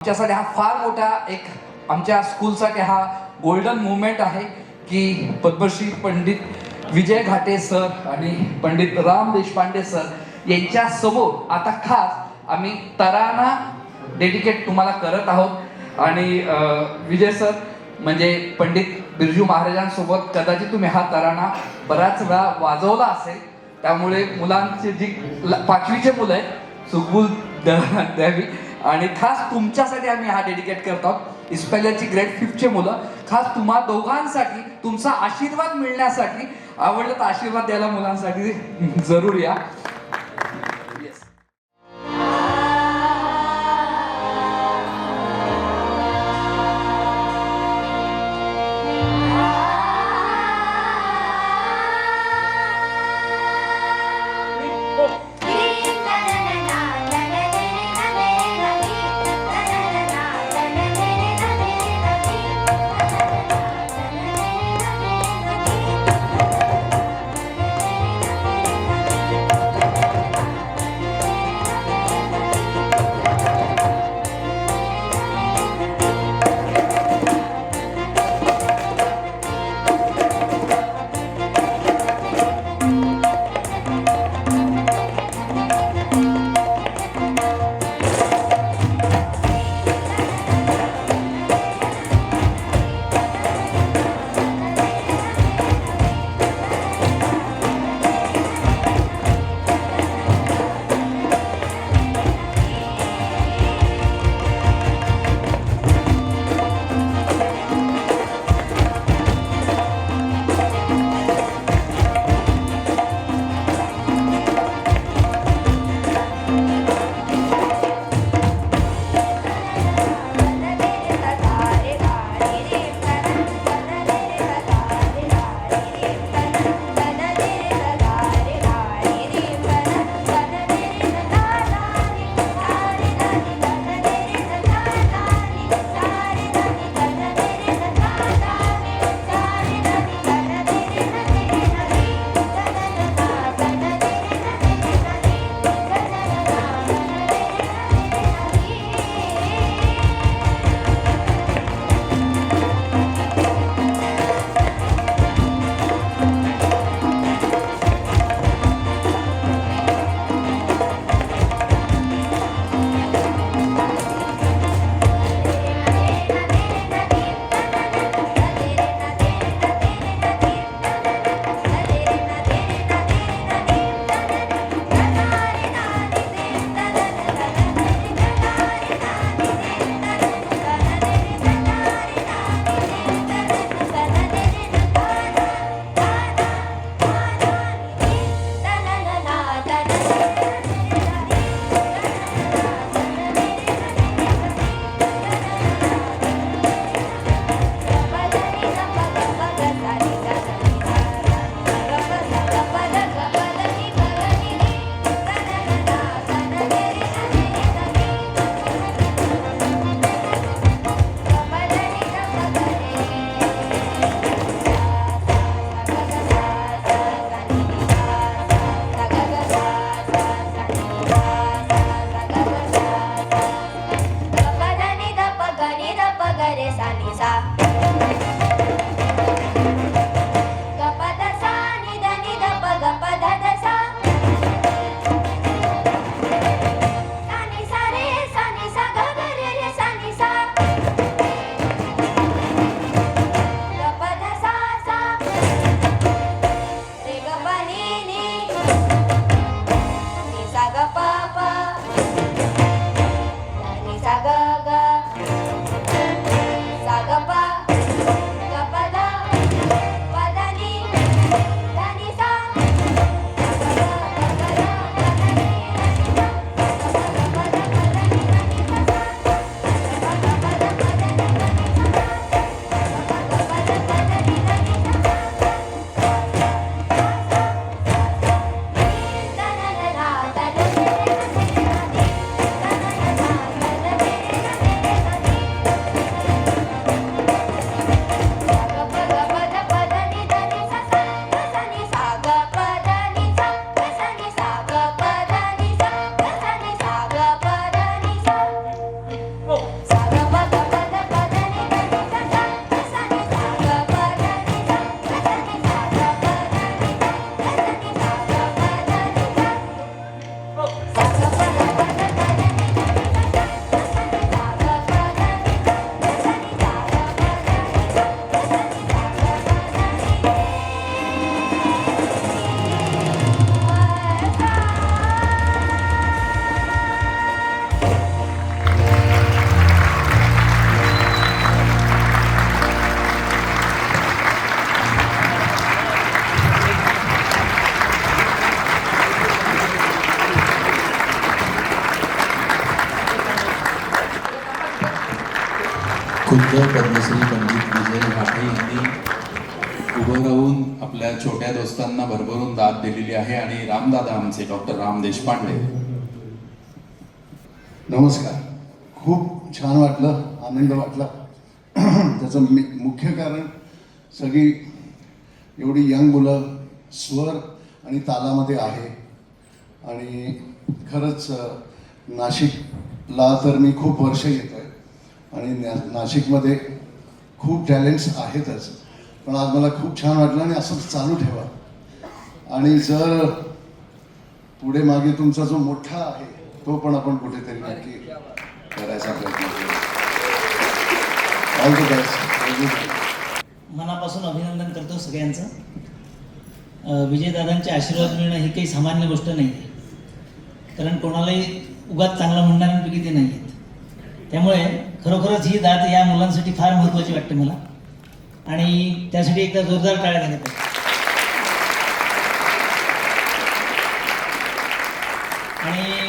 आमच्यासाठी हा फार मोठा एक आमच्या स्कूलसाठी हा गोल्डन मुवमेंट आहे की पद्मश्री पंडित विजय घाटे सर आणि पंडित राम देशपांडे सर यांच्या समोर आता खास आम्ही तराना डेडिकेट तुम्हाला करत आहोत. आणि विजय सर म्हणजे पंडित बिरजू महाराजांसोबत कदाचित तुम्ही हा तराना बऱ्याच वेळा वाजवला असेल. त्यामुळे मुलांची जी ल- पाचवीचे मुलं आहेत सुखबुल द- द्यावी आणि खास तुमच्यासाठी आम्ही हा डेडिकेट करत. आहोत इस्पेलियाची ग्रेड फिफ्थचे मुलं. खास तुम्हा दोघांसाठी तुमचा आशीर्वाद मिळण्यासाठी आवडलं तर आशीर्वाद द्यायला मुलांसाठी जरूर या. खुद्द पद्मश्री पंडित विजय घाटे यांनी उभं राहून आपल्या छोट्या दोस्तांना भरभरून दाद दिलेली आहे आणि रामदादा आमचे डॉक्टर राम देशपांडे. नमस्कार. खूप छान वाटलं आनंद वाटला. त्याचं मी मुख्य कारण सगळी एवढी यंग मुलं स्वर आणि तालामध्ये आहे. आणि खरंच नाशिकला तर मी खूप वर्ष येतो आणि ना- नाशिकमध्ये खूप टॅलेंट्स आहेतच. पण आज मला खूप छान वाटलं आणि असंच चालू ठेवा. आणि जर पुढे मागे तुमचा जो मोठा आहे तो पण आपण कुठेतरी नक्की करायचा प्रयत्न करू. ऑल द बेस्ट मनापासून अभिनंदन करतो सगळ्यांचं. विजयदादांचे आशीर्वाद मिळणं ही काही सामान्य गोष्ट नाही. आहे कारण कोणालाही उगाच चांगलं म्हणणाऱ्यांपैकी ते नाही आहेत त्यामुळे खरोखरच ही दाद या मुलांसाठी फार महत्त्वाची वाटते मला. आणि त्यासाठी एकदा जोरदार टाळ्या झाल्या पाहिजे आणि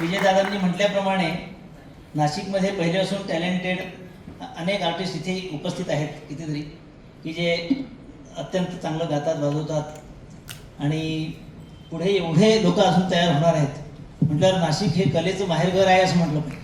विजयदादांनी म्हटल्याप्रमाणे नाशिकमध्ये पहिले असून टॅलेंटेड अनेक आर्टिस्ट इथे उपस्थित आहेत कितीतरी की जे अत्यंत चांगलं गातात वाजवतात. आणि पुढे एवढे लोक अजून तयार होणार आहेत. म्हटल्यावर नाशिक हे कलेचं माहेरघर आहे असं म्हटलं पाहिजे.